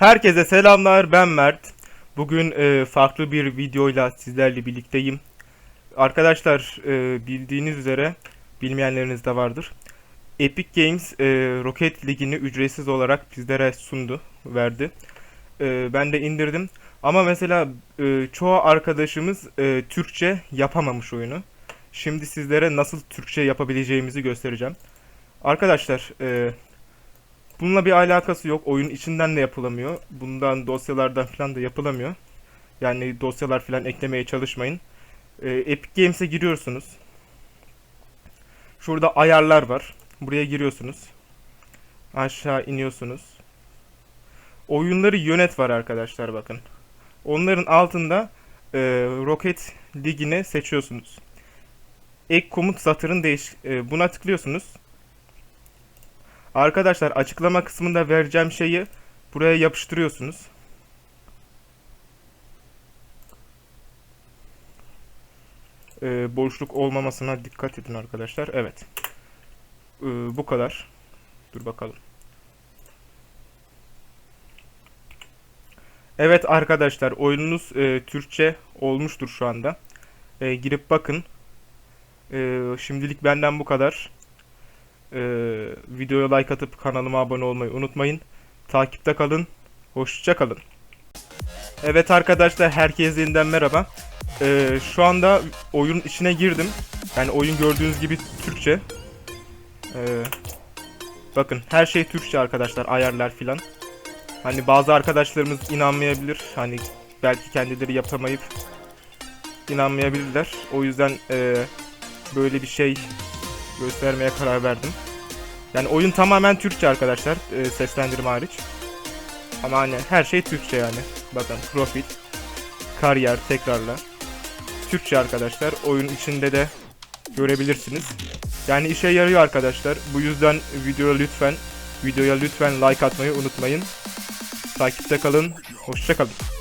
Herkese selamlar ben Mert. Bugün e, farklı bir videoyla sizlerle birlikteyim. Arkadaşlar e, bildiğiniz üzere bilmeyenleriniz de vardır. Epic Games e, Rocket Ligi'ni ücretsiz olarak bizlere sundu, verdi. E, ben de indirdim. Ama mesela e, çoğu arkadaşımız e, Türkçe yapamamış oyunu. Şimdi sizlere nasıl Türkçe yapabileceğimizi göstereceğim. Arkadaşlar e, Bununla bir alakası yok. Oyun içinden de yapılamıyor. Bundan dosyalardan falan da yapılamıyor. Yani dosyalar falan eklemeye çalışmayın. Ee, Epic Games'e giriyorsunuz. Şurada ayarlar var. Buraya giriyorsunuz. Aşağı iniyorsunuz. Oyunları yönet var arkadaşlar bakın. Onların altında e, Rocket Ligi'ni seçiyorsunuz. Ek komut satırın değiş e, buna tıklıyorsunuz. Arkadaşlar açıklama kısmında vereceğim şeyi buraya yapıştırıyorsunuz. Ee, boşluk olmamasına dikkat edin arkadaşlar. Evet. Ee, bu kadar. Dur bakalım. Evet arkadaşlar oyununuz e, Türkçe olmuştur şu anda. E, girip bakın. E, şimdilik benden bu kadar. Ee, videoya like atıp kanalıma abone olmayı unutmayın. Takipte kalın. Hoşça kalın. Evet arkadaşlar herkese yeniden merhaba. Ee, şu anda oyun içine girdim. Yani oyun gördüğünüz gibi Türkçe. Ee, bakın her şey Türkçe arkadaşlar ayarlar filan. Hani bazı arkadaşlarımız inanmayabilir. Hani belki kendileri yapamayıp inanmayabilirler. O yüzden e, böyle bir şey göstermeye karar verdim. Yani oyun tamamen Türkçe arkadaşlar. E, seslendirme hariç. Ama hani her şey Türkçe yani. Bakın profil, kariyer tekrarla. Türkçe arkadaşlar. Oyun içinde de görebilirsiniz. Yani işe yarıyor arkadaşlar. Bu yüzden videoya lütfen videoya lütfen like atmayı unutmayın. Takipte kalın. Hoşça kalın.